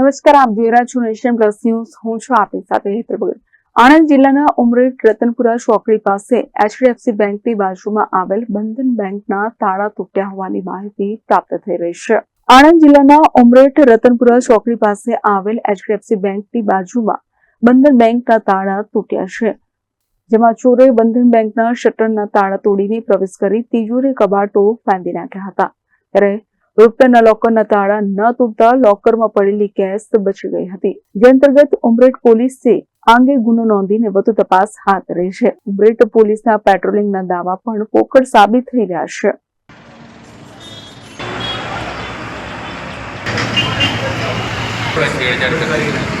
નમસ્કાર, આપ જોઈ રહ્યા છો નેશન પ્લસ ન્યૂઝ. હું છું આપની સાથે હેતર આણંદ જિલ્લાના ઉમરેઠ રતનપુરા ચોકડી પાસે એચડીએફસી બેંકની બાજુમાં આવેલ બંધન બેંકના તાળા તૂટ્યા હોવાની માહિતી પ્રાપ્ત થઈ રહી છે. આણંદ જિલ્લાના ઉમરેઠ રતનપુરા ચોકડી પાસે આવેલ એચડીએફસી બેંકની બાજુમાં બંધન બેંકના તાળા તૂટ્યા છે, જેમાં ચોરોએ બંધન બેંકના શટરના તાળા તોડીને પ્રવેશ કરી તિજોરી કબાટો ફાંદી નાખ્યા હતા. ત્યારે રૂપિયાના લોકરના તાળા ન તૂટતા લોકરમાં પડેલી કેસ બચી ગઈ હતી. જે અંતર્ગત ઉમરેઠ પોલીસે આ અંગે ગુનો નોંધીને વધુ તપાસ હાથ ધરી છે. ઉમરેઠ પોલીસના પેટ્રોલિંગના દાવા પણ પોકળ સાબિત થઈ રહ્યા છે. Thank છેડછાડ